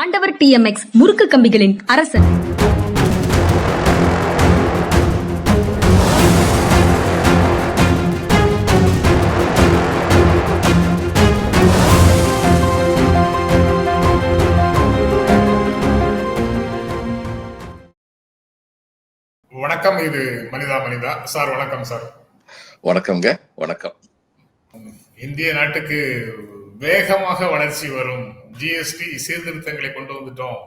ஆண்டவர் டிஎம்எக்ஸ் முறுக்கு கம்பிகளின் அரசன். வணக்கம் இது மனிதா மனிதா. சார் வணக்கம் சார். வணக்கம்ங்க வணக்கம். இந்திய நாட்டுக்கு வேகமாக வளர்ச்சி வரும். ஜிஎஸ்டி சீர்திருத்தங்களை கொண்டு வந்துட்டோம்.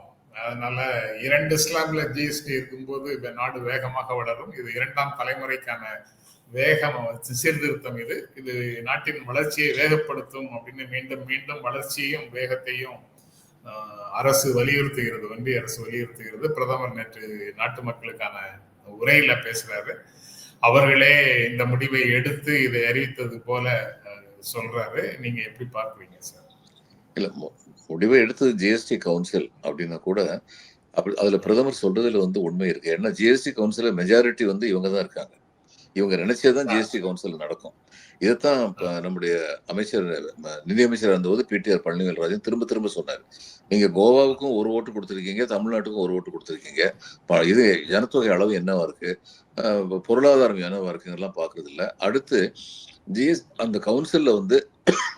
அதனால இரண்டு ஸ்லாப்ல ஜிஎஸ்டி இருக்கும்போது இந்த நாடு வேகமாக வளரும். இது இரண்டாம் தலைமுறைக்கான வேகம் சீர்திருத்தம் இது. இது நாட்டின் வளர்ச்சியை வேகப்படுத்தும் அப்படின்னு மீண்டும் மீண்டும் வளர்ச்சியையும் வேகத்தையும் அரசு வலியுறுத்துகிறது ஒன்றிய அரசு வலியுறுத்துகிறது. பிரதமர் நேற்று நாட்டு மக்களுக்கான உரையில பேசுறாரு. அவர்களே இந்த முடிவை எடுத்து இதை அறிவித்தது போல சொல்றாரு. நீங்க எப்படி பாக்குறீங்க சார்? இல்ல மு- முடிவை எடுத்தது ஜிஎஸ்டி கவுன்சில் அப்படின்னா கூட அப்படி அதுல பிரதமர் சொல்றதுல வந்து உண்மை இருக்கு. ஏன்னா ஜிஎஸ்டி கவுன்சில மெஜாரிட்டி வந்து இவங்க தான் இருக்காங்க. இவங்க நினைச்சதுதான் ஜிஎஸ்டி கவுன்சில் நடக்கும். இதைத்தான் நம்முடைய அமைச்சர் ம- நிதியமைச்சர் இருந்தபோது பிடிஆர் பழனிவேல்ராஜன் திரும்ப திரும்ப சொன்னார். நீங்க கோவாவுக்கும் ஒரு ஓட்டு கொடுத்துருக்கீங்க தமிழ்நாட்டுக்கும் ஒரு ஓட்டு கொடுத்துருக்கீங்க. இது ஜனத்தொகை அளவு என்னவா இருக்கு? பொருளாதாரம் என்னவா இருக்குங்கெல்லாம் பாக்குறது இல்லை அடுத்து ஜிஎஸ் அந்த கவுன்சில்ல வந்து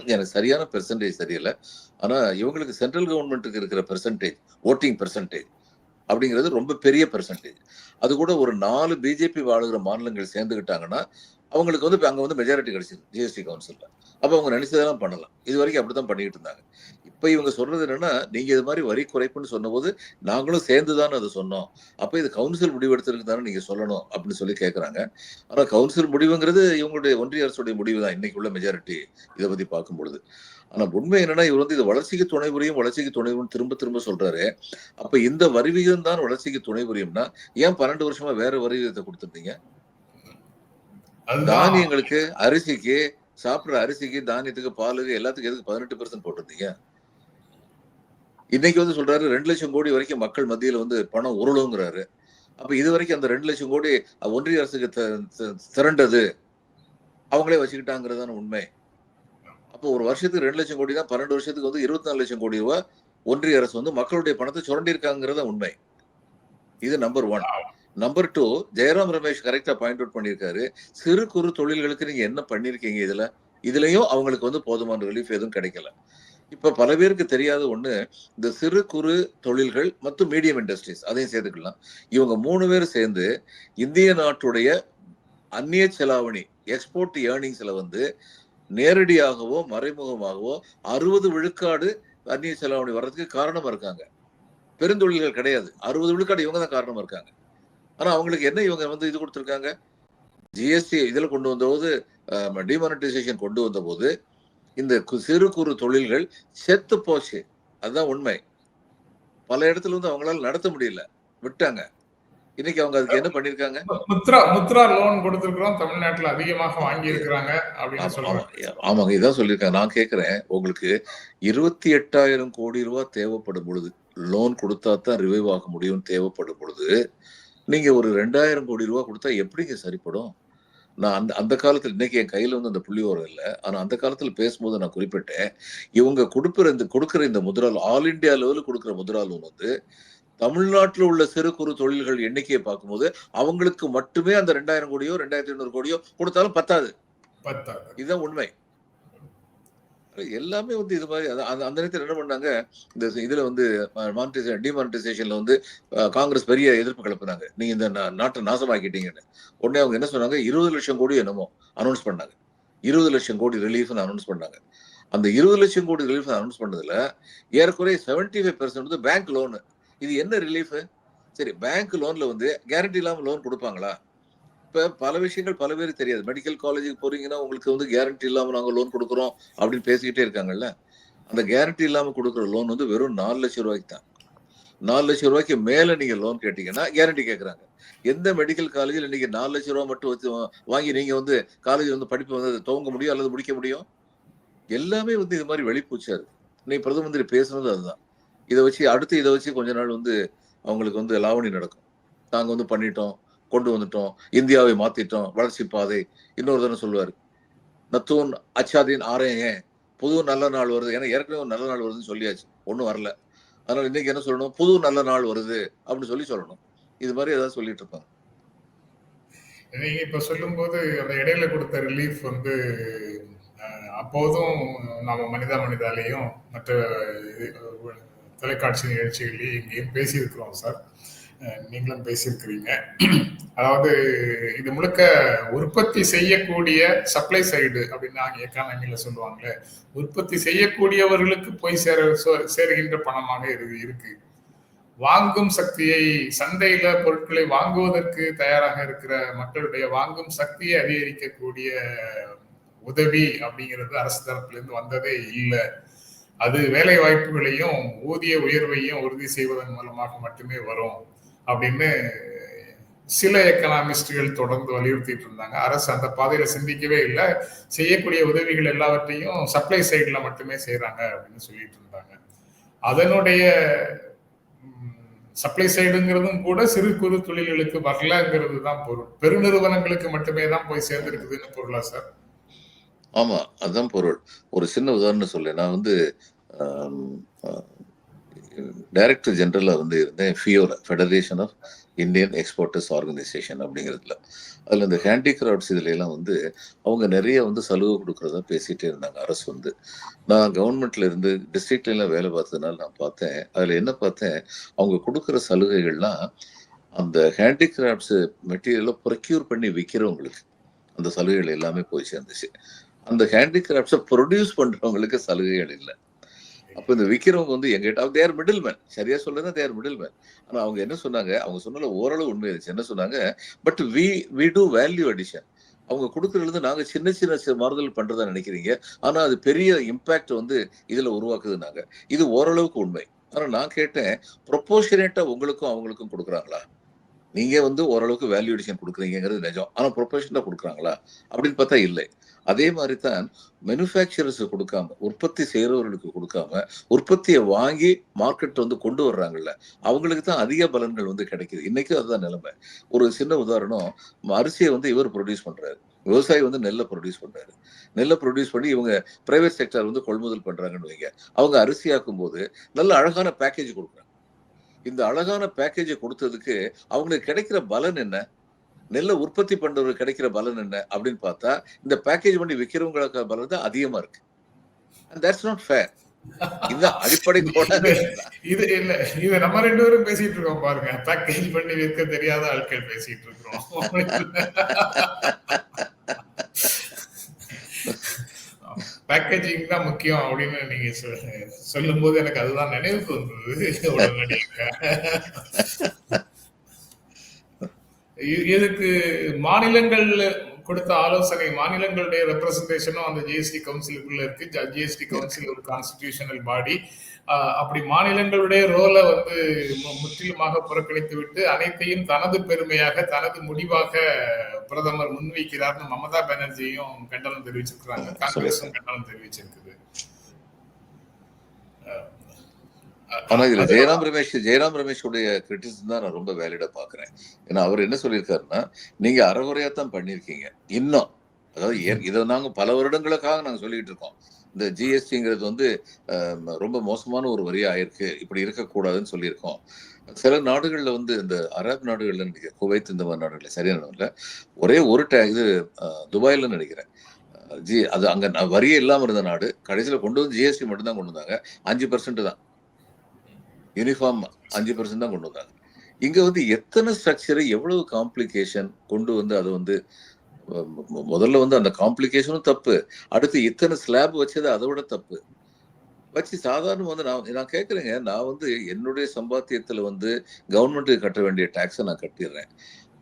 எனக்கு சரியான பெர்சன்டேஜ் தெரியல. ஆனா இவங்களுக்கு சென்ட்ரல் கவர்மெண்ட்டுக்கு இருக்கிற பெர்சன்டேஜ் ஓட்டிங் பெர்சன்டேஜ் அப்படிங்கிறது ரொம்ப பெரிய பெர்சன்டேஜ் அது கூட ஒரு நாலு பிஜேபி வாழுகிற மாநிலங்கள் சேர்ந்துக்கிட்டாங்கன்னா அவங்களுக்கு வந்து இப்போ அங்க வந்து மெஜாரிட்டி கிடைச்சிது ஜிஎஸ்டி கவுன்சிலில் அப்ப அவங்க நினைச்சதெல்லாம் பண்ணலாம். இது வரைக்கும் அப்படித்தான் பண்ணிட்டு இருந்தாங்க. இப்ப இவங்க சொல்றது என்னன்னா நீங்க இது மாதிரி வரி குறைப்புன்னு சொன்னபோது நாங்களும் சேர்ந்து தானே அதை சொன்னோம். அப்ப இது கவுன்சில் முடிவெடுத்திருக்கு தானே நீங்க சொல்லணும் அப்படின்னு சொல்லி கேட்குறாங்க ஆனா கவுன்சில் முடிவுங்கிறது இவங்களுடைய ஒன்றிய அரசுடைய முடிவு தான் இன்னைக்கு உள்ள மெஜாரிட்டி இதை பத்தி பார்க்கும் பொழுது ஆனா உண்மை என்னன்னா இவர் வந்து இது வளர்ச்சிக்கு துணை புரியும் வளர்ச்சிக்கு துணை புரியும் திரும்ப திரும்ப சொல்றாரு. அப்ப இந்த வரி விகிதம் தான் வளர்ச்சிக்கு துணை புரியும்னா ஏன் பன்னெண்டு வருஷமா வேற வரி விகிதத்தை கொடுத்துருந்தீங்க? தானியங்களுக்கு அரிசிக்கு சாப்பிடுற அரிசிக்கு தானியத்துக்கு பாலுக்கு எல்லாத்துக்கும் எதுக்கு பதினெட்டு பெர்சன்ட் போட்டிருந்தீங்க? இன்னைக்கு வந்து சொல்றாரு ரெண்டு லட்சம் கோடி வரைக்கும் மக்கள் மத்தியில வந்து பணம் உருளுங்கிறாரு. அப்ப இது வரைக்கும் அந்த ரெண்டு லட்சம் கோடி ஒன்றிய அரசுக்கு திரண்டது. அவங்களே வச்சுக்கிட்டாங்கிறதான உண்மை. அப்போ ஒரு வருஷத்துக்கு ரெண்டு லட்சம் கோடி தான் பன்னெண்டு வருஷத்துக்கு வந்து இருபத்தி நாலு லட்சம் கோடி ரூபாய் ஒன்றிய அரசு வந்து மக்களுடைய பணத்தை சுரண்டி இருக்காங்கிறத உண்மை. இது number one number two Jairam Ramesh கரெக்டா பாயிண்ட் அவுட் பண்ணியிருக்காரு. சிறு குறு தொழில்களுக்கு நீங்க என்ன பண்ணிருக்கீங்க இதுல? இதுலயும் அவங்களுக்கு வந்து போதுமான ரிலீஃப் எதுவும் கிடைக்கல. இப்ப பல பேருக்கு தெரியாத ஒண்ணு இந்த சிறு குறு தொழில்கள் மற்றும் மீடியம் இண்டஸ்ட்ரீஸ் அதையும் சேர்த்துக்கலாம். இவங்க மூணு பேர் சேர்ந்து இந்திய நாட்டுடைய அந்நிய செலாவணி எக்ஸ்போர்ட் ஏர்னிங்ஸ்ல வந்து நேரடியாகவோ மறைமுகமாகவோ அறுபது விழுக்காடு அந்நிய செலாவணி வர்றதுக்கு காரணமா இருக்காங்க. பெருந்தொழில்கள் கிடையாது. அறுபது விழுக்காடு இவங்க தான் காரணமா இருக்காங்க. ஆனா அவங்களுக்கு என்ன இவங்க வந்து இது கொடுத்துருக்காங்க? ஜிஎஸ்டி இதுல கொண்டு வந்தபோது டிமானிட்டைசேஷன் கொண்டு வந்தபோது இந்த சிறு குறு தொழில்கள் செத்து போச்சு. அதுதான் உண்மை. பல இடத்துல வந்து அவங்களால நடத்த முடியல. விட்டாங்க. இன்னைக்கு அவங்க அதுக்கு என்ன பண்ணிருக்காங்க? முத்ரா முத்ரா லோன் கொடுத்திருக்கிறோம். தமிழ்நாட்டுல அதிகமாக வாங்கி இருக்கிறாங்க ஆமாங்க இதான் சொல்லியிருக்காங்க. நான் கேட்கிறேன் உங்களுக்கு இருபத்தி எட்டாயிரம் கோடி ரூபாய் தேவைப்படும் பொழுது லோன் கொடுத்தா தான் ரிவைவ் ஆக முடியும் தேவைப்படும் பொழுது நீங்க ஒரு ரெண்டாயிரம் கோடி ரூபாய் கொடுத்தா எப்படிங்க சரிப்படும்? நான் அந்த அந்த காலத்துல இன்னைக்கு என் கையில வந்து அந்த புள்ளி வரம் இல்லை. ஆனா அந்த காலத்துல பேசும்போது நான் குறிப்பிட்டேன். இவங்க கொடுக்குற இந்த கொடுக்குற இந்த முத்ரா ஆல் இந்தியா லெவலில் கொடுக்குற முத்ரா லோன் வந்து தமிழ்நாட்டில் உள்ள சிறு குறு தொழில்கள் எண்ணிக்கையை பார்க்கும்போது அவங்களுக்கு மட்டுமே அந்த ரெண்டாயிரம் கோடியோ ரெண்டாயிரத்தி ஐநூறு கோடியோ கொடுத்தாலும் பத்தாது. பத்தாது. இதுதான் உண்மை. எல்லாமே வந்து இது மாதிரி அதான் அந்த- அந்த நேரத்தில் என்ன பண்ணாங்க இந்த இதுல வந்து மானிட்டைசேஷன் டிமானிட்டைசேஷன்ல வந்து காங்கிரஸ் பெரிய எதிர்ப்பு கிளப்புனாங்க. நீங்க இந்த நாட்டை நாசமாக்கிட்டீங்கன்னு. உடனே அவங்க என்ன சொன்னாங்க இருபது லட்சம் கோடி என்னமோ அனௌன்ஸ் பண்ணாங்க. இருபது லட்சம் கோடி ரிலீஃப்னு அனௌன்ஸ் பண்ணாங்க. அந்த இருபது லட்சம் கோடி ரிலீஃப் அனௌன்ஸ் பண்ணதுல ஏறக்குறைய செவன்டி ஃபைவ் பர்சன்ட் வந்து பேங்க் லோனு இது என்ன ரிலீஃப் சரி பேங்க் லோன்ல வந்து கேரண்டி இல்லாமல் லோன் கொடுப்பாங்களா? இப்ப பல விஷயங்கள் பல பேருக்கு தெரியாது. மெடிக்கல் காலேஜுக்கு போறீங்கன்னா உங்களுக்கு வந்து கேரண்டி இல்லாம நாங்க லோன் கொடுக்குறோம் அப்படின்னு பேசிக்கிட்டே இருக்காங்கல்ல? அந்த கேரண்டி இல்லாம கொடுக்குற லோன் வந்து வெறும் நாலு லட்சம் ரூபாய்க்கு தான். நாலு லட்சம் ரூபாய்க்கு மேல நீங்க லோன் கேட்டீங்கன்னா கேரண்டி கேட்கறாங்க எந்த மெடிக்கல் காலேஜில் இன்னைக்கு நாலு லட்சம் ரூபாய் மட்டும் வச்சு வாங்கி நீங்க வந்து காலேஜ் வந்து படிப்பு வந்து துவங்க முடியும் அல்லது முடிக்க முடியும்? எல்லாமே வந்து இது மாதிரி வெளிப்பூச்சாரு இருக்கு இன்னைக்கு பிரதம மந்திரி பேசுனது அதுதான். இதை வச்சு அடுத்து இதை வச்சு கொஞ்ச நாள் வந்து அவங்களுக்கு வந்து லாவணி நடக்கும். நாங்க வந்து பண்ணிட்டோம். கொண்டு வந்துட்டோம் இந்தியாவை மாத்திட்டோம் வளர்ச்சி பாதை. இன்னொரு தடவை சொல்லுவாரு நத்தூன் அச்சாதீன் ஆரேங்க புது நல்ல நாள் வருது. ஏன்னா ஏற்கனவே ஒரு நல்ல நாள் வருதுன்னு சொல்லியாச்சு. ஒன்றும் வரல. அதனால இன்னைக்கு என்ன சொல்லணும்? புது நல்ல நாள் வருது அப்படின்னு சொல்லி சொல்லணும். இது மாதிரி ஏதாவது சொல்லிட்டு இருப்பாங்க. நீங்க இப்ப சொல்லும்போது அந்த இடையில கொடுத்த ரிலீஃப் வந்து அஹ், அப்போதும் நாம மனிதா மனிதாலையும் மற்ற தொலைக்காட்சி நிகழ்ச்சிகளையும் இங்கேயும் பேசியிருக்கிறோம் சார். நீங்களும் பேசியிருக்கிறீங்க. அதாவது இது முழுக்க உற்பத்தி செய்யக்கூடிய சப்ளை சைடு அப்படின்னு நாங்க எக்கானமியில் சொல்லுவாங்களே உற்பத்தி செய்யக்கூடியவர்களுக்கு போய் சேர சோ- சேருகின்ற பணமாக இது இருக்கு. வாங்கும் சக்தியை சந்தையில பொருட்களை வாங்குவதற்கு தயாராக இருக்கிற மக்களுடைய வாங்கும் சக்தியை அதிகரிக்கக்கூடிய உதவி அப்படிங்கிறது அரசு தரப்பிலிருந்து வந்ததே இல்லை. அது வேலை வாய்ப்புகளையும் ஊதிய உயர்வையும் உறுதி செய்வதன் மூலமாக மட்டுமே வரும். அப்படின்னு சில எக்கனாமிஸ்டுகள் தொடர்ந்து வலியுறுத்திட்டு இருந்தாங்க. அரசு அந்த பாதையில சிந்திக்கவே இல்லை. செய்யக்கூடிய உதவிகள் எல்லாவற்றையும் சப்ளை சைட்ல மட்டுமே செய்யறாங்க அப்படின்னு சொல்லிட்டு இருந்தாங்க. அதனுடைய சப்ளை சைடுங்கிறதும் கூட சிறு குறு தொழில்களுக்கு வரலங்கிறது தான் பொருள். பெருநிறுவனங்களுக்கு மட்டுமே தான் போய் சேர்ந்திருக்குதுன்னு பொருளா சார்? ஆமா அதுதான் பொருள். ஒரு சின்ன உதாரணம் சொல்ல நான் வந்து டைரக்டர் ஜென்ரலாக வந்து இருந்தேன் ஃபியோரா Federation of Indian Exporters Organisation அப்படிங்கிறதுல. அதில் இந்த ஹேண்டிகிராஃப்ட்ஸ் இதுலலாம் வந்து அவங்க நிறைய வந்து சலுகை கொடுக்குறதா பேசிகிட்டே இருந்தாங்க அரசு வந்து. நான் கவர்மெண்ட்ல இருந்து டிஸ்ட்ரிக்ட்லாம் வேலை பார்த்ததுனால நான் பார்த்தேன். அதில் என்ன பார்த்தேன் அவங்க கொடுக்குற சலுகைகள்லாம் அந்த ஹேண்டிகிராஃப்ட்ஸ் மெட்டீரியலை ப்ரொக்யூர் பண்ணி விற்கிறவங்களுக்கு அந்த சலுகைகள் எல்லாமே போய் சேர்ந்துச்சு. அந்த ஹேண்டிகிராஃப்ட்ஸை ப்ரொடியூஸ் பண்ணுறவங்களுக்கு சலுகைகள் இல்லை. அப்ப இந்த விக்கிறவங்க வந்து எங்கிட்ட தேர் மிடில் மேன் சரியா சொல்லுங்க தேர் மிடில் மேன் ஆனா அவங்க என்ன சொன்னாங்க? அவங்க சொன்னல ஓரளவு உண்மை இருந்துச்சு. என்ன சொன்னாங்க? But we we do value addition அவங்க கொடுக்கறது நாங்க சின்ன சின்ன சின்ன மாறுதல் பண்றதா நினைக்கிறீங்க. ஆனா அது பெரிய இம்பாக்ட் வந்து இதுல உருவாக்குதுனாங்க இது ஓரளவுக்கு உண்மை. ஆனா நான் கேட்டேன் ப்ரொபோஷனேட்டா உங்களுக்கும் அவங்களுக்கும் கொடுக்குறாங்களா? நீங்க வந்து ஓரளவுக்கு வேல்யூடிஷன் கொடுக்குறீங்கிறது நிஜம். ஆனா ப்ரொபோஷனா கொடுக்குறாங்களா? அப்படின்னு பார்த்தா இல்லை. அதே மாதிரி தான் மேனுஃபேக்சரர்ஸ் கொடுக்காம உற்பத்தி செய்யறவர்களுக்கு கொடுக்காம உற்பத்தியை வாங்கி மார்க்கெட் வந்து கொண்டு வர்றாங்கல்ல அவங்களுக்கு தான் அதிக பலன்கள் வந்து கிடைக்குது. இன்னைக்கும் அதுதான் நிலைமை. ஒரு சின்ன உதாரணம் அரிசியை வந்து இவர் ப்ரொடியூஸ் பண்றாரு. விவசாயி வந்து நெல்லை ப்ரொடியூஸ் பண்றாரு. நெல்லை ப்ரொடியூஸ் பண்ணி இவங்க பிரைவேட் செக்டர் வந்து கொள்முதல் பண்றாங்கன்னு வைங்க. அவங்க அரிசியாக்கும் போது நல்ல அழகான பேக்கேஜ் கொடுக்குறாங்க. இந்த அழகான பேக்கேஜை கொடுத்ததுக்கு அவங்களுக்கு கிடைக்கிற பலன் என்ன? நெல்லை உற்பத்தி பண்றவங்களுக்கு கிடைக்கிற பலன் என்ன அப்படின்னு பார்த்தா இந்த பேக்கேஜ் பண்ணி விற்கிறவங்களுக்கு பலன் தான் அதிகமா இருக்கு. தட்ஸ் நாட் ஃபேர் இந்த அடிப்படை இது இல்ல இது நம்ம ரெண்டு பேரும் பேசிட்டு இருக்கோம் பாருங்க. பேக்கேஜ் பண்ணி விற்க தெரியாத ஆட்கள் பேசிட்டு இருக்கிறோம். பேக்கேஜிங் தான் முக்கியம் அப்படின்னு நீங்க சொல்லும் போது எனக்கு அதுதான் நினைவுக்கு வந்தது. இதுக்கு மாநிலங்கள் கொடுத்த ஆலோசனை மாநிலங்களுடைய ரெப்ரசன்டேஷனும் அந்த ஜிஎஸ்டி கவுன்சிலுக்குள்ள இருக்கு. ஜிஎஸ்டி கவுன்சில் ஒரு கான்ஸ்டிடியூஷனல் பாடி அப்படி மாநிலங்களுடைய ரோலை வந்து முற்றிலுமாக புறக்கணித்து விட்டு அனைத்தையும் தனது பெருமையாக தனது முடிவாக பிரதமர் முன்வைக்கிறார்னு மமதா பானர்ஜியும் கண்டனம் தெரிவிச்சிருக்கிறாங்க. காங்கிரஸும் கண்டனம் தெரிவிச்சிருக்குது. ஆனா இதுல ஜெயராம் ரமேஷ் ஜெயராம் ரமேஷுடைய கிரிட்டிசிசம் தான் நான் ரொம்ப வேலிடா பாக்குறேன் ஏன்னா அவர் என்ன சொல்லியிருக்காருன்னா நீங்க அறகுறையா தான் பண்ணிருக்கீங்க இன்னும். அதாவது இதை நாங்க பல வருடங்களுக்காக நாங்க சொல்லிட்டு இருக்கோம். இந்த ஜிஎஸ்டிங்கிறது வந்து ரொம்ப மோசமான ஒரு வரியா ஆயிருக்கு. இப்படி இருக்கக்கூடாதுன்னு சொல்லியிருக்கோம். சில நாடுகள்ல வந்து இந்த அரபு நாடுகள்ல நினைக்கிறேன் குவைத் இந்த மாதிரி நாடுகள்ல சரியான இல்ல ஒரே ஒரு டே இது துபாயில நினைக்கிறேன். ஜி அது அங்க வரியே இல்லாம இருந்த நாடு. கடைசியில கொண்டு வந்து ஜிஎஸ்டி மட்டும் தான் கொண்டு வந்தாங்க. அஞ்சு பர்சன்ட் தான். யூனிஃபார்ம் அஞ்சு பர்சன்ட் தான் கொண்டு வந்தாங்க. இங்க வந்து எத்தனை ஸ்ட்ரக்சரை எவ்வளவு காம்ப்ளிகேஷன் கொண்டு வந்து அதை வந்து முதல்ல வந்து அந்த காம்ப்ளிகேஷனும் தப்பு. அடுத்து இத்தனை ஸ்லாப் வச்சது அதை விட தப்பு. வச்சு சாதாரண வந்து நான் நான் கேட்குறேங்க நான் வந்து என்னுடைய சம்பாத்தியத்தில் வந்து கவர்மெண்ட்டுக்கு கட்ட வேண்டிய டேக்ஸை நான் கட்டிடுறேன்.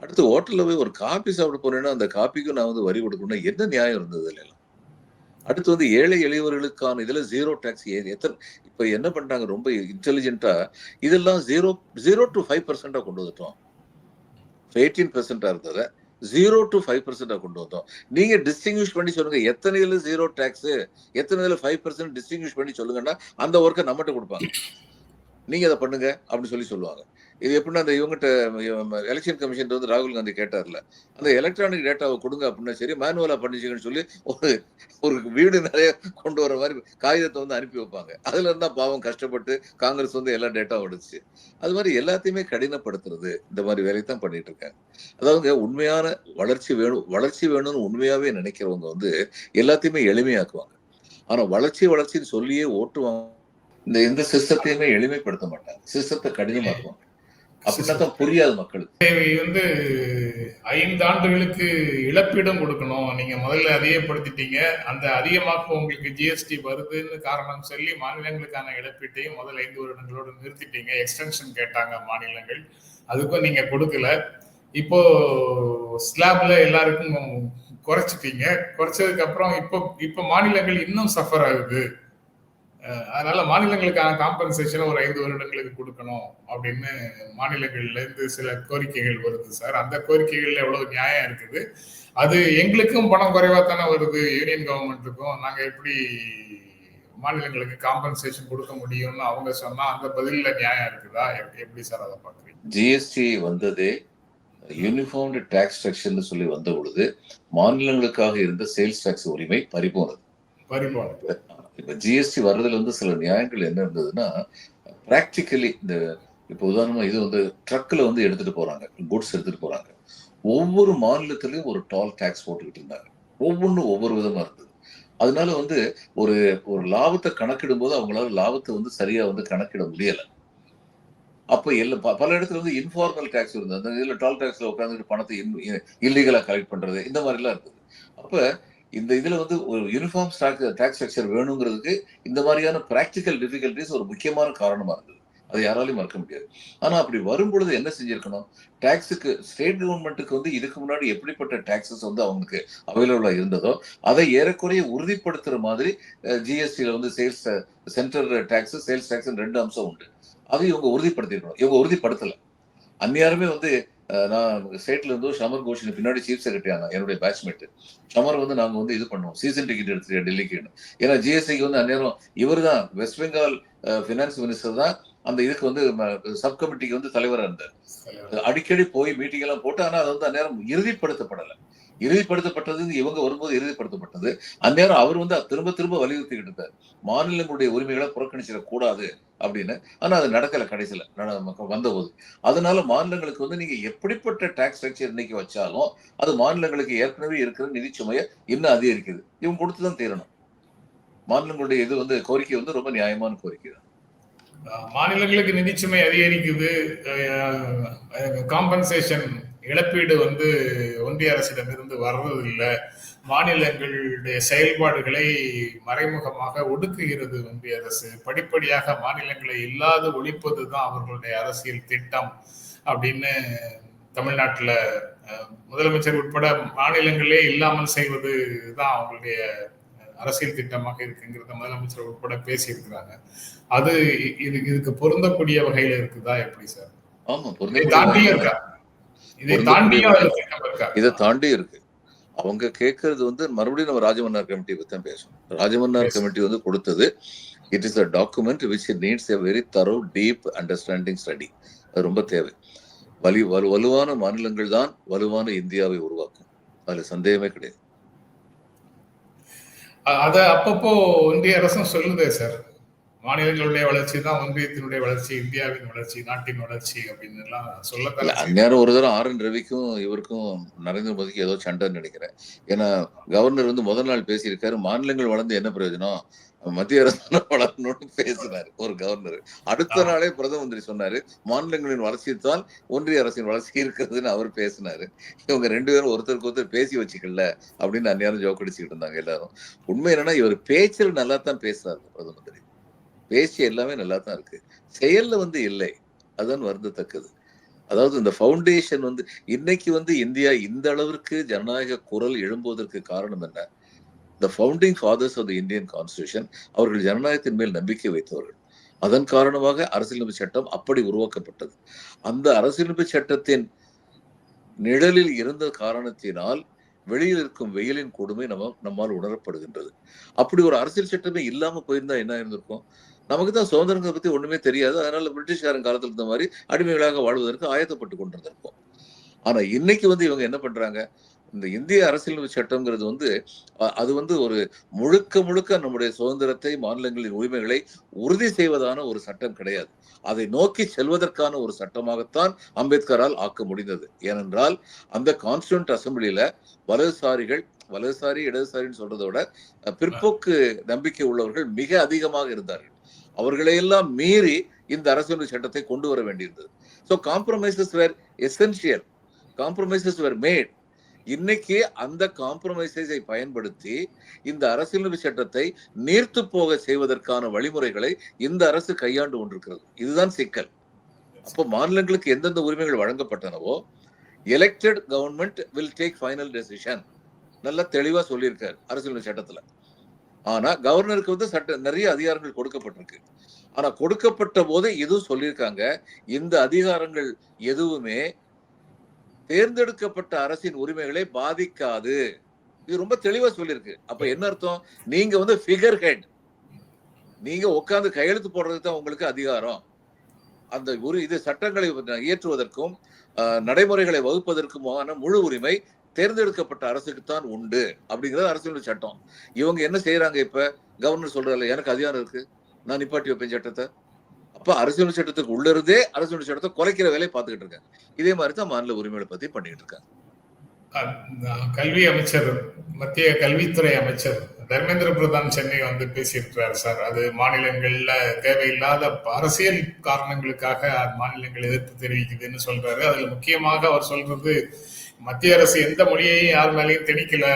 அடுத்து ஹோட்டலில் போய் ஒரு காப்பி சாப்பிட போறேன்னா அந்த காப்பிக்கும் நான் வந்து வரி கொடுக்கணும்னா என்ன நியாயம் இருந்தது இல்ல அடுத்து வந்து ஏழை எளியவர்களுக்கான இதில் ஜீரோ டேக்ஸ் எத்தனை இப்போ என்ன பண்ணிட்டாங்க? ரொம்ப இன்டெலிஜென்ட்டா இதெல்லாம் ஜீரோ ஜீரோ டு ஃபைவ் பர்சன்டா கொண்டு வந்துட்டோம். எயிட்டீன் பர்சன்டா இருந்ததை ஜீரோ டு ஃபைவ் பர்சன்டா கொண்டு வந்தோம். நீங்க டிஸ்டிங்விஷ் பண்ணி சொல்லுங்க எத்தனை இதில் ஜீரோ டேக்ஸ் எத்தனை இதில் ஃபைவ் பர்சன்ட் டிஸ்டிங்விஷ் பண்ணி சொல்லுங்கன்னா அந்த ஒர்க்கை நம்மகிட்ட கொடுப்பாங்க. நீங்க அதை பண்ணுங்க அப்படின்னு சொல்லி சொல்லுவாங்க. இது எப்படின்னா அந்த இவங்ககிட்ட எலெக்ஷன் கமிஷன் வந்து ராகுல் காந்தி கேட்டார்ல. அந்த எலக்ட்ரானிக் டேட்டாவை கொடுங்க அப்படின்னா சரி மேனுவலா பண்ணிச்சுங்கன்னு சொல்லி ஒரு ஒரு வீடு நிறைய கொண்டு வர மாதிரி காகிதத்தை வந்து அனுப்பி வைப்பாங்க. அதுல இருந்தா பாவம் கஷ்டப்பட்டு காங்கிரஸ் வந்து எல்லா டேட்டாவும் எடுத்துச்சு. அது மாதிரி எல்லாத்தையுமே கடினப்படுத்துறது இந்த மாதிரி வேலையை தான் பண்ணிட்டு இருக்காங்க. அதாவது உண்மையான வளர்ச்சி வேணும் வளர்ச்சி வேணும்னு உண்மையாவே நினைக்கிறவங்க வந்து எல்லாத்தையுமே எளிமையாக்குவாங்க. ஆனா வளர்ச்சி வளர்ச்சின்னு சொல்லியே ஓட்டுவாங்க. இந்த எந்த சிஸ்டத்தையுமே எளிமைப்படுத்த மாட்டாங்க. சிஸ்டத்தை கடினமாக்குவாங்க. அப்படின்னா தான் புரியாது மக்களுக்கு. தேவை வந்து ஐந்து ஆண்டுகளுக்கு இழப்பீடும் கொடுக்கணும். நீங்க முதல்ல அதிகப்படுத்திட்டீங்க. அந்த அதிகமாக உங்களுக்கு ஜிஎஸ்டி வருதுன்னு காரணம் சொல்லி மாநிலங்களுக்கான இழப்பீட்டையும் முதல் ஐந்து வருடங்களோடு நிறுத்திட்டீங்க. எக்ஸ்டென்ஷன் கேட்டாங்க மாநிலங்கள். அதுக்கும் நீங்க கொடுக்கல. இப்போ ஸ்லாப்ல எல்லாருக்கும் குறைச்சிட்டீங்க. குறைச்சதுக்கு அப்புறம் இப்போ இப்போ மாநிலங்கள் இன்னும் சஃபர் ஆகுது. அதனால மாநிலங்களுக்கான காம்பன்சேஷன் ஒரு ஐந்து வருடங்களுக்கு கொடுக்கணும் அப்படின்னு மாநிலங்கள்ல இருந்து சில கோரிக்கைகள் வருது சார். அந்த கோரிக்கைகள்ல எவ்வளவு நியாயம் இருக்குது? அது எங்களுக்கும் பணம் குறைவா தானே வருது யூனியன் கவர்மெண்ட்டுக்கும் நாங்க எப்படி மாநிலங்களுக்கு காம்பன்சேஷன் கொடுக்க முடியும்னு அவங்க சொன்னா அந்த பதில்ல நியாயம் இருக்குதா? எப்- எப்படி சார் அதை பாக்குறீங்க? ஜிஎஸ்டி வந்ததே யூனிஃபார்ம்டு டாக்ஸ் ஸ்ட்ரக்சர்னு சொல்லி வந்த பொழுது மாநிலங்களுக்காக இருந்த சேல்ஸ் டாக்ஸ் உரிமை பறிபோனது. இப்ப ஜிஎஸ்டி வர்றதுல வந்து சில நியாயங்கள் என்ன இருந்ததுன்னா பிராக்டிக்கலி இந்த இப்போ உதாரணமா இது வந்து ட்ரக்ல வந்து எடுத்துட்டு போறாங்க குட்ஸ் எடுத்துட்டு போறாங்க. ஒவ்வொரு மாநிலத்திலையும் ஒரு டால் டேக்ஸ் போட்டுக்கிட்டு இருந்தாங்க. ஒவ்வொன்றும் ஒவ்வொரு விதமா இருந்தது. அதனால வந்து ஒரு ஒரு லாபத்தை கணக்கிடும் போது அவங்களால லாபத்தை வந்து சரியா வந்து கணக்கிட முடியல. அப்ப எல்லா பல இடத்துல வந்து இன்ஃபார்மல் டேக்ஸ் இருந்தது. அந்த இதுல டால் டேக்ஸ்ல உட்காந்துட்டு பணத்தை இல்லீகலா கலெக்ட் பண்றது இந்த மாதிரி எல்லாம் இருந்தது. அப்ப இந்த இதுல வந்து ஒரு யூனிஃபார்ம் டேக்ஸ் ஸ்ட்ரக்சர் வேணுங்கிறதுக்கு இந்த மாதிரியான பிராக்டிக்கல் டிஃபிகல்டிஸ் ஒரு முக்கியமான காரணமா இருந்தது. அதை யாராலையும் மறக்க முடியாது. ஆனா அப்படி வரும் பொழுது என்ன செஞ்சிருக்கணும்? டாக்ஸுக்கு ஸ்டேட் கவர்மெண்ட்டுக்கு வந்து இதுக்கு முன்னாடி எப்படிப்பட்ட டாக்ஸஸ் வந்து அவங்களுக்கு அவைலபிளா இருந்ததோ அதை ஏறக்குறைய உறுதிப்படுத்துற மாதிரி ஜிஎஸ்டியில வந்து sales centre tax sales tax ரெண்டு அம்சம் உண்டு. அதை இவங்க உறுதிப்படுத்திருக்கணும். இவங்க உறுதிப்படுத்தல. அந்நியாருமே வந்து நான் ஸ்டேட்ல இருந்து ஷமர் கோஷன் பின்னாடி சீஃப் செக்ரட்டரி ஆனா என்னுடைய பேட்ச்மேட் ஷமர் வந்து நாங்க வந்து இது பண்ணுவோம் சீசன் டிக்கெட் எடுத்துட்டு டெல்லிக்கு. ஏன்னா ஜிஎஸ்டிக்கு வந்து அந்நேரம் இவர் தான் வெஸ்ட் பெங்கால் ஃபினான்ஸ் மினிஸ்டர் தான் அந்த இதுக்கு வந்து சப் கமிட்டிக்கு வந்து தலைவரா இருந்தார். அடிக்கடி போய் மீட்டிங் எல்லாம் போட்டு ஆனா அது வந்து அந்நேரம் இறுதிப்படுத்தப்படல. இறுதிப்படுத்தப்பட்டது இவங்க வரும்போது இறுதிப்படுத்தப்பட்டது. அந்நேரம் அவர் வந்து திரும்ப திரும்ப வலியுறுத்திக்கிட்டு இருந்தார். மாநிலங்களுடைய உரிமைகளை புறக்கணிச்சிடக்கூடாது அப்படின்னு. ஆனா அது நடக்கல கடைசியில. வந்தபோது. அதனால மாநிலங்களுக்கு வந்து நீங்க எப்படிப்பட்ட டாக்ஸ் ஸ்ட்ரக்சர் இன்னைக்கு வச்சாலும் அது மாநிலங்களுக்கு ஏற்கனவே இருக்கிற நிதி சுமையை இன்னும் அதிகரிக்குது. இவங்க கொடுத்துதான் தீரணும். மாநிலங்களுடைய இது வந்து கோரிக்கை வந்து ரொம்ப நியாயமான கோரிக்கை தான். மாநிலங்களுக்கு நிதிச்சுமை அதிகரிக்குது. காம்பன்சேஷன் இழப்பீடு வந்து ஒன்றிய அரசிடமிருந்து வர்றது இல்லை மாநிலங்களுடைய செயல்பாடுகளை மறைமுகமாக ஒடுக்குகிறது ஒன்றிய அரசு. படிப்படியாக மாநிலங்களை இல்லாது ஒழிப்பது தான் அவர்களுடைய அரசியல் திட்டம் அப்படின்னு தமிழ்நாட்டில் முதலமைச்சர் உட்பட மாநிலங்களே இல்லாமல் செய்வது தான் அவங்களுடைய அரசியல் திட்டமாக இருக்குங்கிறத முதலமைச்சர் உட்பட பேசியிருக்கிறாங்க. அது இது இதுக்கு பொருந்தக்கூடிய வகையில இருக்குதா எப்படி சார்? தாண்டியும் இருக்கா? இதை தாண்டி இருக்கு. அவங்க கேட்கறது வந்து மறுபடியும் நம்ம ராஜமன்னார் கமிட்டி பத்தி தான் பேசணும். ராஜமன்னார். கமிட்டி வந்து கொடுத்தது it is a document which needs a very thorough deep understanding study அது ரொம்ப தேவை. வலி வலு வலுவான மாநிலங்கள் தான் வலுவான இந்தியாவை உருவாக்கும். அதுல சந்தேகமே கிடையாது. அத அப்பப்போ ஒன்றிய அரசும் சொல்லுதே சார். மாநிலங்களுடைய வளர்ச்சி தான் ஒன்றியத்தினுடைய வளர்ச்சி இந்தியாவின் வளர்ச்சி நாட்டின் வளர்ச்சி அப்படின்னு எல்லாம் சொல்லத்தான் அந்நேரம் ஒரு தடவை ஆர் என் ரவிக்கும் இவருக்கும் நரேந்திர மோடிக்கு ஏதோ சண்டைன்னு நினைக்கிறேன். ஏன்னா கவர்னர் வந்து முதல் நாள் பேசியிருக்காரு மாநிலங்கள் வளர்ந்து என்ன பிரயோஜனம்? மத்திய அரசு வளரணும்னு பேசினாரு ஒரு கவர்னர் அடுத்த. நாளே பிரதம மந்திரி சொன்னாரு மாநிலங்களின் வளர்ச்சித்தான் ஒன்றிய அரசின் வளர்ச்சி இருக்கிறதுன்னு அவர் பேசினாரு. இவங்க ரெண்டு பேரும் ஒருத்தருக்கு ஒருத்தர் பேசி வச்சுக்கல அப்படின்னு அந்நேரம் ஜோக் அடிச்சுக்கிட்டு இருந்தாங்க எல்லாரும். உண்மை என்னன்னா இவர் பேச்சில் நல்லா தான் பேசுறாரு பிரதம மந்திரி. பேசி எல்லாமே நல்லா தான் இருக்கு. செயல்ல வந்து இல்லை. அதுதான் வருந்தத்தக்கது. அதாவது இந்த ஃபவுண்டேஷன் வந்து இன்னைக்கு வந்து இந்தியா இந்த அளவிற்கு ஜனநாயக குரல் எழும்புவதற்கு காரணம் என்ன? The founding fathers of the Indian constitution அவர்கள் ஜனநாயகத்தின் மேல் நம்பிக்கை வைத்தவர்கள். அதன் காரணமாக அரசியலமைப்பு சட்டம் அப்படி உருவாக்கப்பட்டது. அந்த அரசியலமைப்பு சட்டத்தின் நிழலில் இருந்த காரணத்தினால் வெளியில் இருக்கும் வெயிலின் கொடுமை நம்ம நம்மால் உணரப்படுகின்றது. அப்படி ஒரு அரசியல் சட்டமே இல்லாம போயிருந்தா என்ன இருந்திருக்கும்? நமக்கு தான் சுதந்திரங்களை பத்தி ஒண்ணுமே தெரியாது. அதனால பிரிட்டிஷ்காரன் காலத்துல இருந்த மாதிரி அடிமைகளாக வாழ்வதற்கு ஆயத்தப்பட்டு கொண்டிருந்திருப்போம் ஆனா இன்னைக்கு வந்து இவங்க என்ன பண்றாங்க? இந்த இந்திய அரசியலமைப்பு சட்டம்ங்கிறது வந்து அது வந்து ஒரு முழுக்க முழுக்க நம்முடைய சுதந்திரத்தை மாநிலங்களின் உரிமைகளை உறுதி செய்வதான ஒரு சட்டம் கிடையாது. அதை நோக்கி செல்வதற்கான ஒரு சட்டமாகத்தான் அம்பேத்கரால் ஆக்க முடிந்தது. ஏனென்றால் அந்த கான்ஸ்டியூண்ட் அசம்பிளியில வலதுசாரிகள் வலதுசாரி இடதுசாரின்னு சொல்றதை விட பிற்போக்கு நம்பிக்கை உள்ளவர்கள் மிக அதிகமாக இருந்தார்கள். அவர்களையெல்லாம் மீறி இந்த அரசியல் சட்டத்தை கொண்டு வர வேண்டியிருந்தது. So compromises were essential compromises were made இன்னைக்கு அந்த காம்ப்ரமைசஸை பயன்படுத்தி இந்த அரசியலமைப்பு சட்டத்தை நீர்த்து போக செய்வதற்கான வழிமுறைகளை இந்த அரசு கையாண்டு கொண்டிருக்கிறது. இதுதான் சிக்கல். அப்போ மாநிலங்களுக்கு எந்தெந்த உரிமைகள் வழங்கப்பட்டனவோ elected government will take final decision நல்லா தெளிவாக சொல்லியிருக்காரு அரசியலமைப்பு சட்டத்தில். ஆனா கவர்னருக்கு வந்து சட்ட நிறைய அதிகாரங்கள் கொடுக்கப்பட்டிருக்கு. ஆனா கொடுக்கப்பட்ட போது இதுவும் சொல்லியிருக்காங்க. இந்த அதிகாரங்கள் எதுவுமே தேர்ந்தெடுக்கப்பட்ட அரசின் உரிமைகளை பாதிக்காது. இது ரொம்ப தெளிவா சொல்லியிருக்கு. அப்ப என்ன அர்த்தம்? நீங்க வந்து ஃபிகர் ஹெட் நீங்க உட்கார்ந்து கையெழுத்து போடுறதுக்கு தான் உங்களுக்கு அதிகாரம். அந்த ஒரு இது சட்டங்களை இயற்றுவதற்கும் நடைமுறைகளை வகுப்பதற்குமான முழு உரிமை தேர்ந்தெடுக்கப்பட்ட அரசுக்கு தான் உண்டு அப்படிங்கிறது அரசியல் சட்டம். இவங்க என்ன செய்யறாங்க இப்ப? கவர்னர் சொல்றாரு எனக்கு அதிகாரம் இருக்கு. நான் நிப்பாட்டி வைப்பேன் சட்டத்தை. அப்ப அரசியல் சட்டத்துக்கு உள்ள இருந்தே அரசியல் சட்டத்தை குறைக்கிற வேலையை பார்த்துக்கிட்டு இருக்காங்க. இதே மாதிரி தான் மாநில உரிமைகளை பத்தி பண்ணிட்டு இருக்காங்க. கல்வி அமைச்சர் மத்திய கல்வித்துறை அமைச்சர் தர்மேந்திர பிரதான் சென்னை வந்து பேசியிருக்கிறார் சார். அது மாநிலங்கள்ல தேவையில்லாத அரசியல் காரணங்களுக்காக மாநிலங்கள் எதிர்ப்பு தெரிவிக்குதுன்னு சொல்றாரு. அதுல முக்கியமாக அவர் சொல்றது மத்திய அரசு எந்த மொழியையும் யார் மேலேயும் திணிக்கல.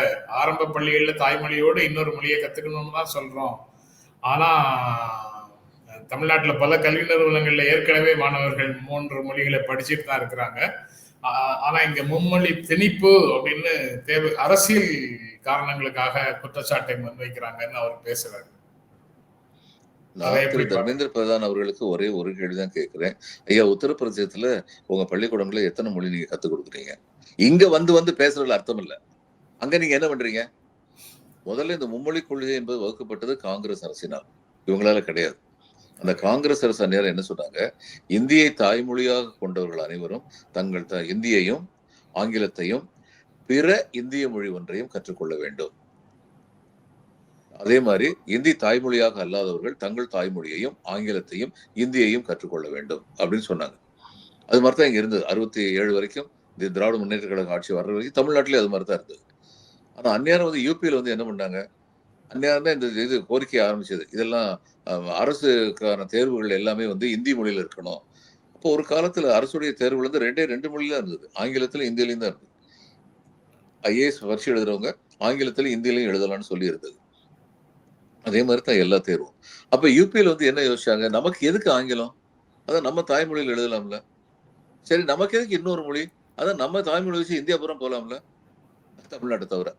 ஆரம்ப பள்ளிகள்ல தாய்மொழியோடு இன்னொரு மொழியை கத்துக்கணும்னு தான் சொல்றோம். ஆனா தமிழ்நாட்டுல பல கல்வி நிறுவனங்கள்ல ஏற்கனவே மாணவர்கள் மூன்று மொழிகளை படிச்சுட்டு தான் இருக்கிறாங்க. ஆனா இங்க மும்மொழி திணிப்பு அப்படின்னு தேவை அரசியல் காரணங்களுக்காக குற்றச்சாட்டை முன்வைக்கிறாங்கன்னு அவர் பேசுறாரு. திரு தர்மேந்திர பிரதான் அவர்களுக்கு ஒரே ஒரு கேள்விதான் கேட்கிறேன். ஐயா உத்தரப்பிரதேசத்துல உங்க பள்ளிக்கூடங்கள்ல எத்தனை மொழி நீங்க கத்துக் கொடுக்குறீங்க? இங்க வந்து வந்து பேசுறதுல அர்த்தம் இல்ல. அங்க நீங்க என்ன பண்றீங்க? முதல்ல இந்த மும்மொழி கொள்கை என்பது வகுக்கப்பட்டது காங்கிரஸ் அரசினால். இவங்களால கிடையாது. அந்த காங்கிரஸ் அரசு அந்நேரம் என்ன சொன்னாங்க? இந்தியை தாய்மொழியாக கொண்டவர்கள் அனைவரும் தங்கள் த- இந்தியையும் ஆங்கிலத்தையும் பிற இந்திய மொழி ஒன்றையும் கற்றுக்கொள்ள வேண்டும். அதே மாதிரி இந்தி தாய்மொழியாக அல்லாதவர்கள் தங்கள் தாய்மொழியையும் ஆங்கிலத்தையும் இந்தியையும் கற்றுக்கொள்ள வேண்டும் அப்படின்னு சொன்னாங்க. அது மாதிரி தான் இங்கே இருந்தது. அறுபத்தி ஏழு வரைக்கும் இந்த திராவிட முன்னேற்ற கழக ஆட்சி வர்ற வரைக்கும் தமிழ்நாட்டிலே அது மாதிரி தான் இருந்தது. ஆனா அந்நேரம் வந்து யூபியில் வந்து என்ன பண்ணாங்க? அந்நேரம் தான் இந்த இது கோரிக்கை ஆரம்பிச்சது. இதெல்லாம் அரசுக்கான தேர்வுகள் எல்லாமே வந்து இந்தி மொழியில இருக்கணும். அப்போ ஒரு காலத்துல அரசுடைய தேர்வுகள் வந்து ரெண்டே ரெண்டு மொழியில தான் இருந்தது. ஆங்கிலத்திலும் இந்தியிலையும் தான் இருந்தது. ஐஏஎஸ் பரீட்சை எழுதுறவங்க ஆங்கிலத்திலும் இந்தியிலையும் எழுதலாம்னு சொல்லி இருந்தது அதே மாதிரி தான் எல்லா தேர்வும். அப்ப யூபியில் வந்து என்ன யோசிச்சாங்க? நமக்கு எதுக்கு ஆங்கிலம்? அதான் நம்ம தாய்மொழியில் எழுதலாம்ல. சரி நமக்கு எதுக்கு இன்னொரு மொழி? அதான் நம்ம தாய்மொழி வச்சு இந்தியா பூரா போகலாம்ல தமிழ்நாட்டை தவிர.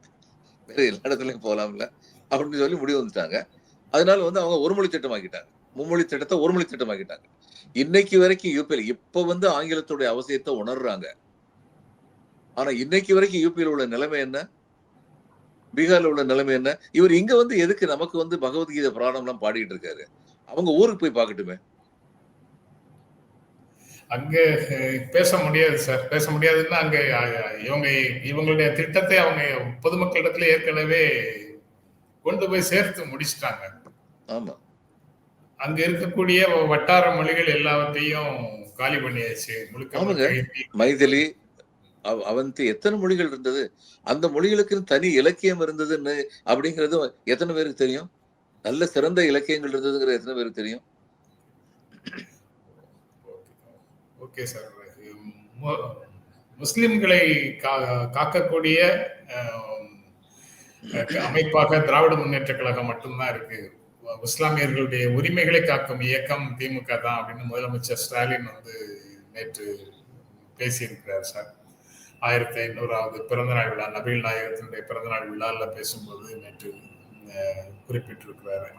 வேற எல்லா இடத்துலயும் போகலாம்ல அப்படின்னு சொல்லி முடிவு வந்துட்டாங்க. அதனால வந்து அவங்க ஒரு மொழி திட்டமாக்கிட்டாங்க. மும்மொழி திட்டத்தை ஒரு மொழி திட்டமாக்கிட்டாங்க. இன்னைக்கு வரைக்கும் யூபியில் இப்போ வந்து ஆங்கிலத்துடைய அவசியத்தை உணர்றாங்க. ஆனா இன்னைக்கு வரைக்கும் யூபியில் உள்ள நிலைமை என்ன? பீகார்ல உள்ள நிலைமை என்ன? இவர் இங்க வந்து எதுக்கு நமக்கு வந்து பகவத்கீதை புராணம்லாம் பாடிட்டு இருக்காரு? அவங்க ஊருக்கு போய் பார்க்கட்டுமே. அங்க பேச முடியாது சார். பேச முடியாதுன்னா அங்க இவங்க இவங்களுடைய திட்டத்தை அவங்க பொதுமக்களிடத்துல ஏற்கனவே கொண்டு போய் சேர்த்து முடிச்சிட்டாங்க. ஆமா. அங்க இருக்கக்கூடிய வட்டார மொழிகள் எல்லாவற்றையும் காலி பண்ணியாச்சு முழுக்க மைதிலி அவ- அவந்தி எத்தனை மொழிகள் இருந்தது? அந்த மொழிகளுக்குன்னு தனி இலக்கியம் இருந்ததுன்னு அப்படிங்கிறது எத்தனை பேருக்கு தெரியும்? நல்ல சிறந்த இலக்கியங்கள் இருந்ததுங்கிறது எத்தனை பேருக்கு தெரியும்? Okay sir. முஸ்லிம்களை கா- காக்கக்கூடிய அமைப்பாக திராவிட முன்னேற்ற கழகம் மட்டும்தான் இருக்கு. இஸ்லாமியர்களுடைய உரிமைகளை காக்கும் இயக்கம் திமுக தான் அப்படின்னு முதலமைச்சர் ஸ்டாலின் வந்து நேற்று பேசியிருக்கிறார் சார். ஆயிரத்தி ஐநூறாவது பிறந்தநாள் விழா நபீல் நாயகத்தினுடைய பிறந்தநாள் விழாவில் பேசும்போது நேற்று அஹ், குறிப்பிட்டிருக்கிறாரு.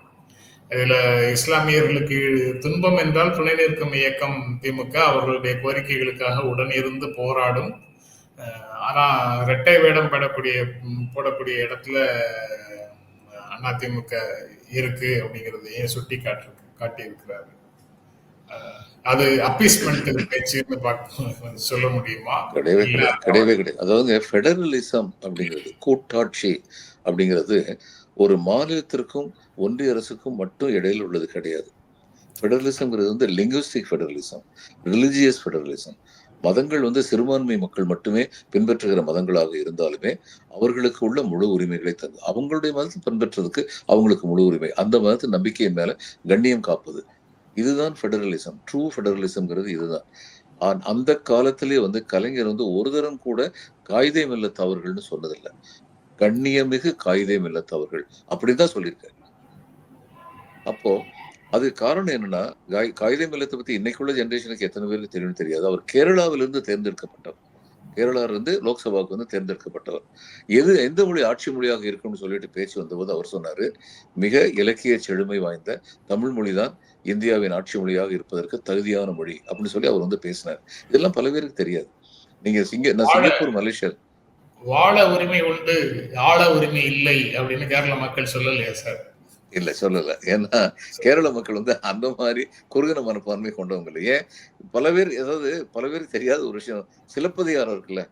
இதுல இஸ்லாமியர்களுக்கு துன்பம் என்றால் துணை நிற்கும் இயக்கம் திமுக அவர்களுடைய கோரிக்கைகளுக்காக உடன் இருந்து போராடும் ஆனா இரட்டை வேடம் படக்கூடிய போடக்கூடிய இடத்துல அஹ், அதிமுக இருக்கு அப்படிங்கிறதையும் சுட்டி காட்டிருக்கு காட்டியிருக்கிறாரு அது அப்பீஸ்மெண்ட் பேச்சுன்னு பார்க்க சொல்ல முடியுமா? கிடையவே கிடையாது. கிடையவே கிடையாது. அதாவது ஃபெடரலிசம் அப்படிங்கிறது கூட்டாட்சி அப்படிங்கிறது ஒரு மாநிலத்திற்கும் ஒன்றிய அரசுக்கும் மட்டும் இடையில் உள்ளது கிடையாது. ஃபெடரலிசம்ங்கிறது வந்து லிங்குவிஸ்டிக் ஃபெடரலிசம் ரிலிஜியஸ் ஃபெடரலிசம் மதங்கள் வந்து சிறுபான்மை மக்கள் மட்டுமே பின்பற்றுகிற மதங்களாக இருந்தாலுமே அவர்களுக்கு உள்ள முழு உரிமைகளை தந்து அவங்களுடைய மதத்தை பின்பற்றுறதுக்கு அவங்களுக்கு முழு உரிமை. அந்த மதத்து நம்பிக்கையின் மேல கண்ணியம் காப்பது. இதுதான் ஃபெடரலிசம் ட்ரூ ஃபெடரலிசம்ங்கிறது இதுதான். ஆன் அந்த காலத்திலே வந்து கலைஞர் வந்து ஒரு தரம் கூட காகிதே மில்லத்தவர்கள்னு சொன்னதில்லை. கண்ணியமிகு காகிதே மில்லத்தவர்கள் தான் சொல்லியிருக்காரு. அப்போ அது காரணம் என்னன்னா காகிதே மில்லத்தை பத்தி இன்னைக்குள்ள ஜெனரேஷனுக்கு எத்தனை பேருக்கு தெரியும் தெரியாது. அவர் கேரளாவிலிருந்து தேர்ந்தெடுக்கப்பட்டவர். கேரளாவிலிருந்து இருந்து லோக்சபாவுக்கு வந்து தேர்ந்தெடுக்கப்பட்டவர். எது எந்த மொழி ஆட்சி மொழியாக இருக்கும்னு சொல்லிட்டு பேச்சு வந்தபோது அவர் சொன்னாரு மிக இலக்கிய செழுமை வாய்ந்த தமிழ் மொழிதான் இந்தியாவின் ஆட்சி மொழியாக இருப்பதற்கு தகுதியான மொழி அப்படின்னு சொல்லி அவர் வந்து பேசினார். இதெல்லாம் பல பேருக்கு தெரியாது. நீங்க சிங்க நான் சிங்கப்பூர் மலேசியா. வாழ உரிமை உண்டு ஆள உரிமை இல்லை அப்படின்னு கேரள மக்கள் சொல்லலையா சார்? இல்ல சொல்லல. ஏன்னா கேரள மக்கள் வந்து அந்த மாதிரி குறுகின மனப்பான்மை கொண்டவங்க இல்லையே. பல பேர் ஏதாவது பல பேருக்கு தெரியாத ஒரு விஷயம். சிலப்பதிகாரம் இருக்குல்ல.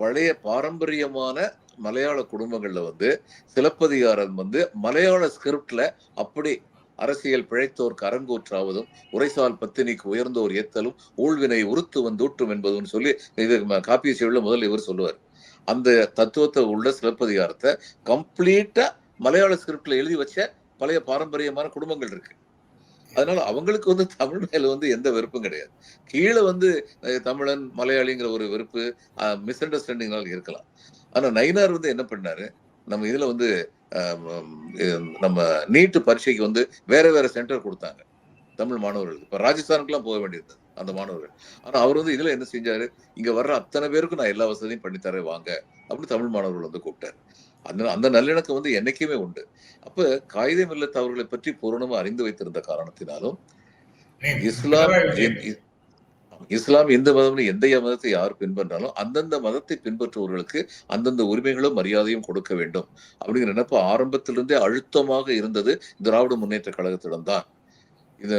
பழைய பாரம்பரியமான மலையாள குடும்பங்கள்ல வந்து சிலப்பதிகாரம் வந்து மலையாள ஸ்கிரிப்ட்ல அப்படி அரசியல் பிழைத்தோர்க்கு அரங்கூற்றாவதும் உரைசால் பத்தினிக்கு உயர்ந்தோர் ஏத்தலும் ஊழ்வினை உறுத்து வந்து ஊற்றும் என்பதும் சொல்லி இது காப்பிய செய்யுள்ள முதல்ல இவர் சொல்லுவார். அந்த தத்துவத்தை உள்ள சிலப்பதிகாரத்தை கம்ப்ளீட்டா மலையாள ஸ்கிரிப்ட்ல எழுதி வச்ச பழைய பாரம்பரியமான குடும்பங்கள் இருக்கு. அதனால அவங்களுக்கு வந்து தமிழ் மேல வந்து எந்த வெறுப்பும் கிடையாது. கீழே வந்து தமிழன் மலையாளிங்கிற ஒரு வெறுப்பு மிஸ் அண்டர்ஸ்டாண்டிங்னால இருக்கலாம். ஆனா நயினார் வந்து என்ன பண்ணாரு? நம்ம இதுல வந்து நம்ம நீட்டு பரீட்சைக்கு வந்து வேற வேற சென்டர் கொடுத்தாங்க தமிழ் மாணவர்களுக்கு. இப்ப ராஜஸ்தானுக்குலாம் போக வேண்டியிருந்தது அந்த மாணவர்கள். ஆனா அவர் வந்து இதுல என்ன செஞ்சாரு? இங்க வர்ற அத்தனை பேருக்கும் நான் எல்லா வசதியும் பண்ணித்தரேன் வாங்க அப்படின்னு தமிழ் மாணவர்கள் வந்து கூப்பிட்டாரு. அந்த அந்த நல்லிணக்கம் வந்து என்னைக்குமே உண்டு. அப்ப காகிதம் இல்லத்து அவர்களை பற்றி பூரணமா அறிந்து வைத்திருந்த காரணத்தினாலும் இஸ்லாம் இஸ்லாம் எந்த மதம்னு எந்த மதத்தை யார் பின்பற்றாலும் அந்தந்த மதத்தை பின்பற்றுபவர்களுக்கு அந்தந்த உரிமைகளும் மரியாதையும் கொடுக்க வேண்டும். அப்படிங்கிற நினைப்பு ஆரம்பத்திலிருந்தே அழுத்தமாக இருந்தது திராவிட முன்னேற்ற கழகத்திடம் தான். இந்த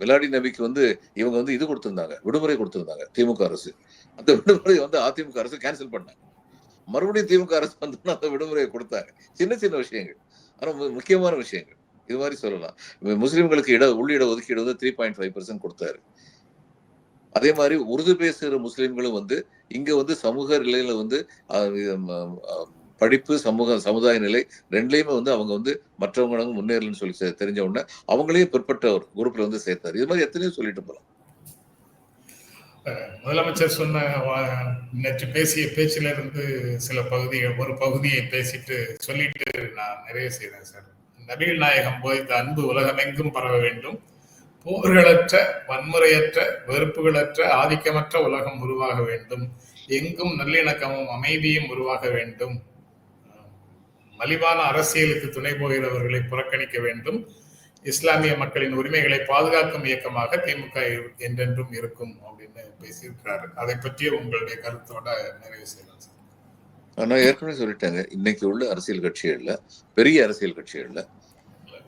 மிலாடி நபிக்கு வந்து இவங்க வந்து இது கொடுத்திருந்தாங்க விடுமுறை கொடுத்திருந்தாங்க திமுக அரசு. அந்த விடுமுறை வந்து அதிமுக அரசு கேன்சல் பண்ணாங்க. மறுபடியும் திமுக அரசு வந்து அந்த விடுமுறையை கொடுத்தாங்க சின்ன சின்ன விஷயங்கள். ஆனால் முக்கியமான விஷயங்கள். இது மாதிரி சொல்லலாம். முஸ்லிம்களுக்கு இட உள்ளிட ஒதுக்கீடு வந்து த்ரீ பாயிண்ட் ஃபைவ் பர்சன்ட் கொடுத்தாரு. அதே மாதிரி உருது பேசுகிற முஸ்லிம்களும் வந்து இங்க வந்து சமூக நிலையில வந்து படிப்பு சமூக சமுதாய நிலை ரெண்டுலயுமே வந்து அவங்க வந்து மற்றவங்களும் முன்னேறலன்னு சொல்லி தெரிஞ்ச உடனே அவங்களையும் பிற்பட்ட ஒரு குரூப்ல வந்து சேர்த்தாரு. இது மாதிரி எத்தனையோ சொல்லிட்டு போகலாம் முதலமைச்சர் சொன்ன நேற்று பேசிய பேச்சில இருந்து சில பகுதிகள் ஒரு பகுதியை பேசிட்டு சொல்லிட்டு நான் நிறைய செய்தேன் சார். நபிகள் நாயகம் போதித்த அன்பு உலகமெங்கும் பரவ வேண்டும். போர்களற்ற வன்முறையற்ற வெறுப்புகளற்ற ஆதிக்கமற்ற உலகம் உருவாக வேண்டும். எங்கும் நல்லிணக்கமும் அமைதியும் உருவாக வேண்டும். மலிவான அரசியலுக்கு துணை போகிறவர்களை புறக்கணிக்க வேண்டும். இஸ்லாமிய மக்களின் உரிமைகளை பாதுகாக்கும் இயக்கமாக திமுக என்றென்றும் இருக்கும் அப்படின்னு பேசியிருக்கிறாரு. அதை பற்றிய உங்களுடைய கருத்தோட நிறைவு செய்யலாம் சார். நான் ஏற்கனவே சொல்லிட்டேங்க. இன்னைக்கு உள்ள அரசியல் கட்சிகள்ல பெரிய அரசியல் கட்சிகள்ல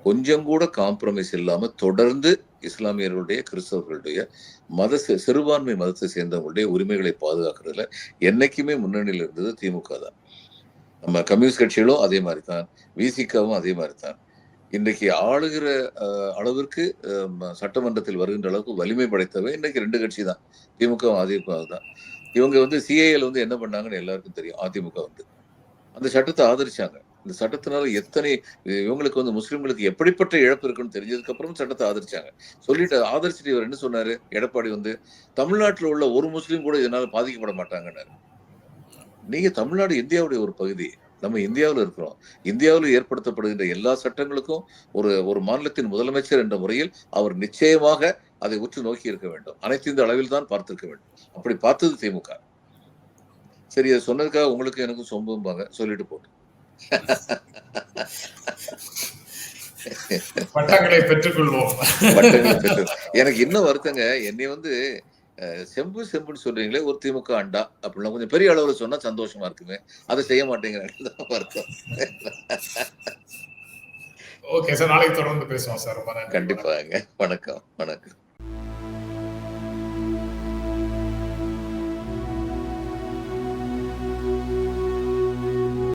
கொஞ்சம் கூட காம்ப்ரமைஸ் இல்லாம தொடர்ந்து இஸ்லாமியர்களுடைய கிறிஸ்தவர்களுடைய மத சிறுபான்மை மதத்தை சேர்ந்தவங்களுடைய உரிமைகளை பாதுகாக்கிறதுல என்னைக்குமே முன்னணியில் இருந்தது திமுக தான். நம்ம கம்யூனிஸ்ட் கட்சிகளும் அதே மாதிரி தான் விசிகாவும் அதே மாதிரி தான் இன்றைக்கு ஆளுகிற அளவிற்கு சட்டமன்றத்தில் வருகின்ற அளவுக்கு வலிமை படைத்தவை இன்னைக்கு ரெண்டு கட்சி தான் திமுக அதிமுக தான். இவங்க வந்து சிஏஎல் வந்து என்ன பண்ணாங்கன்னு எல்லாருக்கும் தெரியும். அதிமுக வந்து. அந்த சட்டத்தை ஆதரிச்சாங்க. இந்த சட்டத்தினால எத்தனை இவங்களுக்கு வந்து முஸ்லீம்களுக்கு எப்படிப்பட்ட இழப்பு இருக்குன்னு தெரிஞ்சதுக்கு அப்புறம் சட்டத்தை ஆதரிச்சாங்க. சொல்லிட்டு ஆதரிச்சுட்டு இவர் என்ன சொன்னாரு? எடப்பாடி வந்து தமிழ்நாட்டில் உள்ள ஒரு முஸ்லீம் கூட இதனால பாதிக்கப்பட மாட்டாங்கன்னாரு. நீங்க தமிழ்நாடு இந்தியாவுடைய ஒரு பகுதி. நம்ம இந்தியாவில் இருக்கிறோம். இந்தியாவில் ஏற்படுத்தப்படுகின்ற எல்லா சட்டங்களுக்கும் ஒரு ஒரு மாநிலத்தின் முதலமைச்சர் என்ற முறையில் அவர் நிச்சயமாக அதை உற்று நோக்கி இருக்க வேண்டும். அனைத்து இந்த அளவில் தான் பார்த்திருக்க வேண்டும். அப்படி பார்த்தது திமுக. சரி அதை சொன்னதுக்காக உங்களுக்கு எனக்கும் சொம்பும்பாங்க. சொல்லிட்டு போட்டு பட்டங்களை பெற்றுக்கொள்வோம். எனக்கு இன்னும் வருத்தங்க. என்னை வந்து செம்பு செம்புன்னு சொல்றீங்களே ஒரு திமுக அண்டா அப்படிலாம் கொஞ்சம் பெரிய அளவுல சொன்னா சந்தோஷமா இருக்குமே. அதை செய்ய மாட்டேங்கிறாங்க வருத்தம் ஓகே சார் நாளைக்கு தொடர்ந்து பேசுவோம் சார் கண்டிப்பாங்க. வணக்கம் வணக்கம்.